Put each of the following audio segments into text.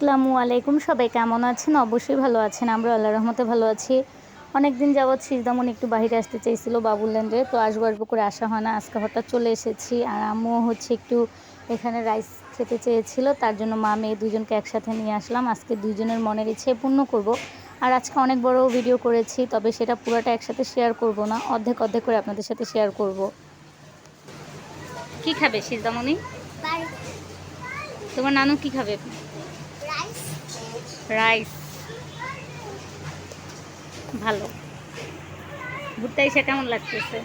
আসসালামু আলাইকুম। সবাই কেমন আছেন? অবশ্যই ভালো আছেন। আমরা আল্লাহ রহমতে ভালো আছি। অনেক দিন যাবৎ সিজদামন একটু বাইরে আসতে চাইছিল বাবুল্যান্ডে তো আসব আসব করে আসা হয় না। আজকে হঠাৎ চলে এসেছি আর আম্মু হচ্ছে একটু এখানে রাইস খেতে চেয়েছিল তার জন্য মা মেয়ে দুজনকে একসাথে নিয়ে আসলাম। আজকে দুজনের মনের ইচ্ছে পূর্ণ করব। আর আজকে অনেক বড় ভিডিও করেছি তবে সেটা পুরোটা একসাথে শেয়ার করব না। অর্ধেক অর্ধেক করে আপনাদের সাথে শেয়ার করব। কি খাবে সিজদামণি তোমার নানু কি খাবে? রাইস ভালো। ঘুরতে এসে কেমন লাগতেছে?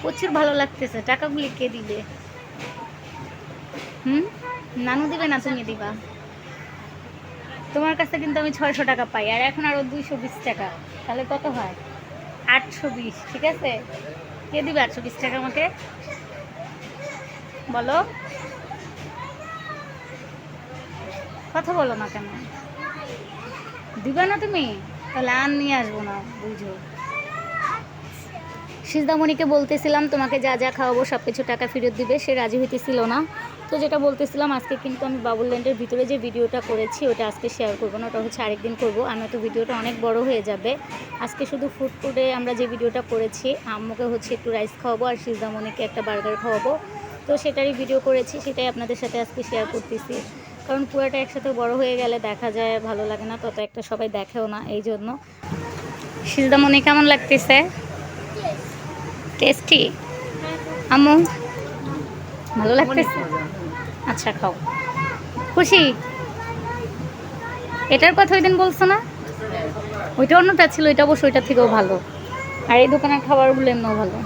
প্রচুর ভালো লাগতেছে। টাকাগুলি কে দিবে? হুম? নানু দিবে না তুমি দিবা? তোমার কাছে কিন্তু আমি ছয়শো টাকা পাই, আর এখন আরও দুইশো বিশ টাকা। তাহলে কত হয়? আটশো বিশ, ঠিক আছে? কে দিবে আটশো বিশ টাকা আমাকে? বলো। কথা বলো না কেন? দিবে না তুমি? তাহলে আর নিয়ে আসব না, বুঝো। সিজদামণিকে বলতেছিলাম, তোমাকে যা যা খাওয়াবো, সব কিছু টাকা ফেরত দিবে। সে রাজি হইতেছিল না। তো যেটা বলতেছিলাম, আজকে কিন্তু আমি বাবুল্যান্ডের ভিতরে যে ভিডিওটা করেছি, ওটা আজকে শেয়ার করব না, ওটা হচ্ছে আরেকদিন করব। আমি তো ভিডিওটা অনেক বড় হয়ে যাবে। আজকে শুধু ফুড ফুডে আমরা যে ভিডিওটা করেছি, আম্মুকে হচ্ছে একটু রাইস খাওয়াবো আর সিজদামণিকে একটা বার্গার খাওয়াবো। তো সেটারই ভিডিও করেছি, সেটাই আপনাদের সাথে আজকে শেয়ার করতেছি। কারণ পুরোটা একসাথে বড় হয়ে গেলে দেখা যায় ভালো লাগে না তত একটা সবাই দেখেও না এই জন্য। সিজদামণি কেমন লাগতেছে? টেস্টি আম্মু? ভালো লাগতেছে? আচ্ছা খাও। খুশি? এটার কথা ওই দিন বলছো না? ওইটা অন্যটা ছিল ওইটা অবশ্য ওইটার থেকেও ভালো। আর এই দোকানের খাবারগুলো এমনিও ভালো।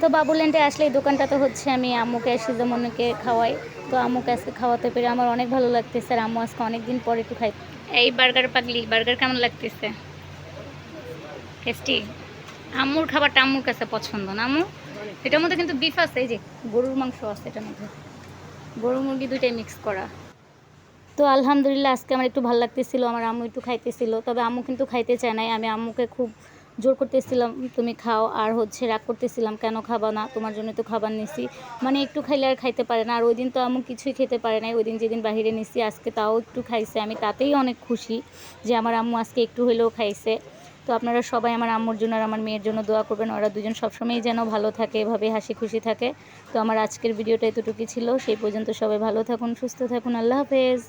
তো বাবুল্যান্ডে আসলে এই দোকানটাতে হচ্ছে আমি আম্মুকে সিজমনকে খাওয়াই তো আম্মুকে আজকে খাওয়াতে পেরে আমার অনেক ভালো লাগতেছে আর আম্মু আজকে অনেক দিন পরে একটু খাই এই বার্গার পাগলি বার্গার কেমন লাগতেছে? টেস্টি আম্মুর খাবারটা আম্মুর কাছে পছন্দ না আম্মু? এটার মধ্যে কিন্তু বিফ আছে এই যে গরুর মাংস আছে এটার মধ্যে। গরু মুরগি দুইটাই মিক্স করা। তো আলহামদুলিল্লাহ আজকে আমার একটু ভালো লাগতেছিল আমার আম্মু একটু খাইতেছিল তবে আম্মু কিন্তু খাইতে চায় নাই। আমি আম্মুকে খুব জোর করতেছিলাম, তুমি খাও। আর হচ্ছে রাগ করতেছিলাম, কেন খাবা না? তোমার জন্য তো খাবার নিছি। মানে একটু খাইলে আর খাইতে পারে না। আর ওই দিন তো আম্মু কিছুই খেতে পারে নাই। ওই দিন যেদিন বাহিরে নিছি, আজকে তাও একটু খাইছে। আমি তাতেই অনেক খুশি যে আমার আম্মু আজকে একটু হলেও খাইছে। তো আপনারা সবাই আমার আম্মুর জন্য আর আমার মেয়ের জন্য দোয়া করবেন। ওরা দুজন সবসময়ই যেন ভালো থাকে, এভাবে হাসি খুশি থাকে। তো আমার আজকের ভিডিওটা এতটুকুই ছিল। সেই পর্যন্ত সবাই ভালো থাকুন, সুস্থ থাকুন। আল্লাহ হাফেজ।